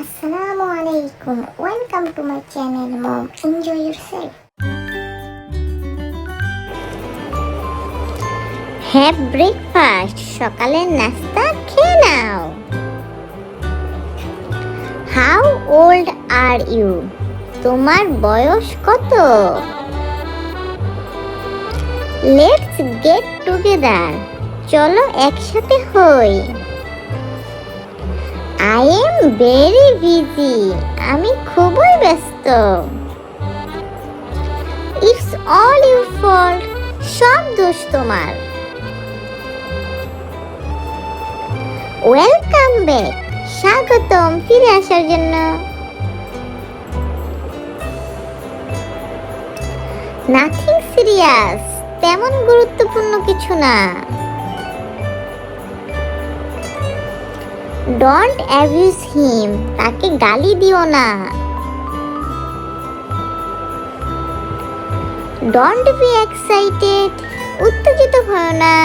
Assalamu alaikum. Welcome to my channel, Mom. Enjoy yourself. Have breakfast সকালের নাস্তা খেয়ে নাও হাউ ওল্ড আর ইউ তোমার বয়স কত লেটস গেট টুগেদার চলো একসাথে হই আই এম ভেরি বিজি আমি খুবই ব্যস্ত। ইটস অল ইউর ফল্ট সব দোষ তোমার। ওয়েলকাম ব্যাক স্বাগতম ফিরে আসার জন্য। নাথিং সিরিয়াস তেমন গুরুত্বপূর্ণ কিছু না। ডোন্ট অ্যাবিউজ হিম তাকে গালি দিও না। ডোন্ট বি এক্সাইটেড উত্তেজিত হও না।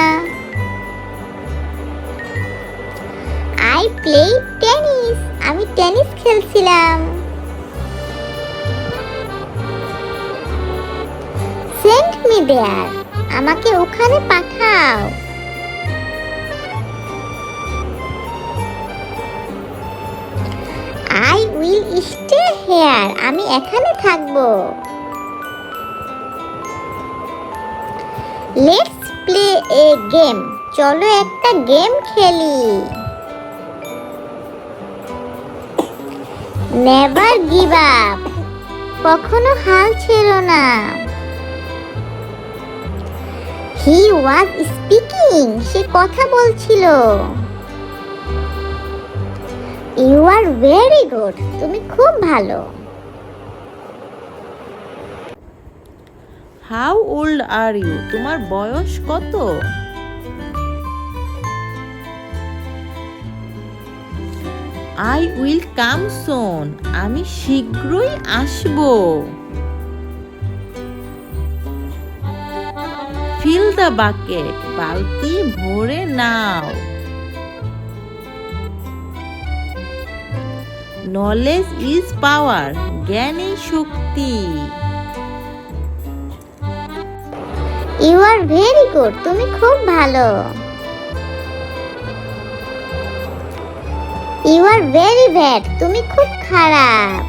আই প্লে টেনিস আমি টেনিস খেলছিলাম। সেন্ড মি দেয়ার আমাকে ওখানে পাঠাও। উইল স্টে হেয়ার, আমি এখানে থাকব। লেটস প্লে এ গেম, চলো একটা গেম খেলি। নেভার গিভ আপ, কখনো হাল ছেড়ো না। হি ওয়াজ স্পিকিং, সে কথা বলছিল। ইউ আর ভেরি গুড তুমি খুব ভালো. হাউ ওল্ড আর ইউ তোমার বয়স কত? আই উইল কাম সোন আমি শীঘ্রই আসব। ফিল দ্য বাকেট বালতি ভরে নাও। নলেজ ইজ পাওয়ার জ্ঞানই শক্তি ইউ আর ভেরি গুড তুমি খুব ভালো। ইউ আর ভেরি ব্যাড তুমি খুব খারাপ।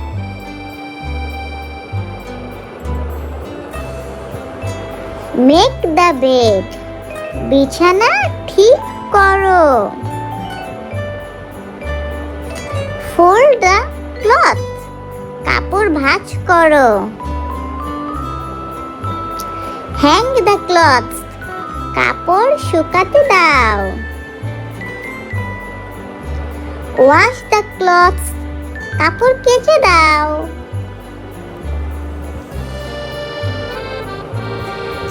মেক দ্য বেড বিছানা ঠিক করো। কাপড় ভাঁজ করো। হ্যাং দ্য ক্লথ কাপড় শুকাতে দাও। ওয়াশ দ্য ক্লথ কাপড় কেচে দাও।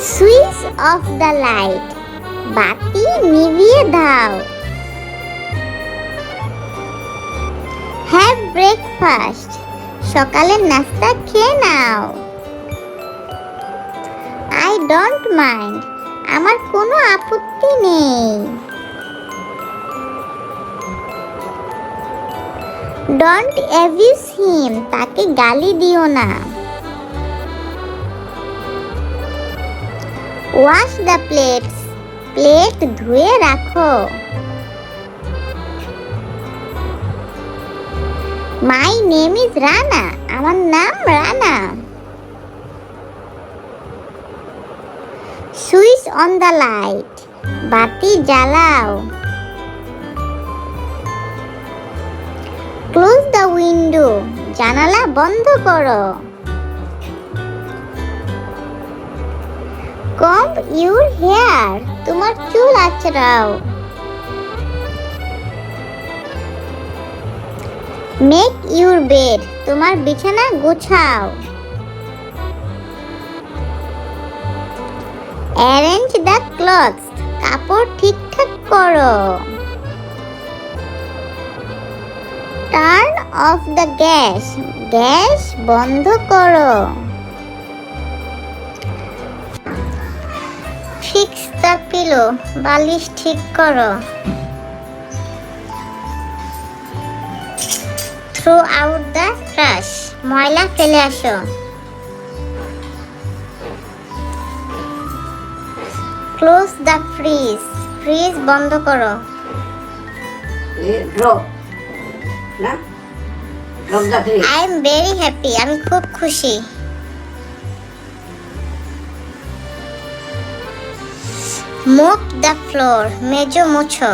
সুইচ অফ দ্য লাইট বাতি নিভিয়ে দাও। হ্যাভ ব্রেকফাস্ট সকালের নাস্তা খেয়ে নাও। আই ডোন্ট মাইন্ড আমার কোনো আপত্তি নেই। ডোন্ট অ্যাবিউজ হিম তাকে গালি দিও না। ওয়াশ দ্য প্লেটস প্লেট ধুয়ে রাখো। মাই নেম ইজ রানা আমার নাম Rana switch on the light বাতি জ্বালাও। ক্লোজ দ্য উইন্ডো জানালা বন্ধ করো। কম ইউর হেয়ার তোমার চুল আঁচড়াও মেক ইউর বেড তোমার বিছানা গোছাও। অ্যারেঞ্জ দ্য ক্লথস কাপড় ঠিকঠাক করো। Turn off the gas gas বন্ধ করো। ফিক্স দ্য পিলো বালিশ ঠিক করো। থ্রো আউট দ্য ট্রাশ ময়লা ফেলে আসো। ক্লোজ দ্য ফ্রিজ ফ্রিজ বন্ধ করো। আই এম ভেরি হ্যাপি আমি খুব খুশি। মুভ দ্য ফ্লোর মেজো মুছো।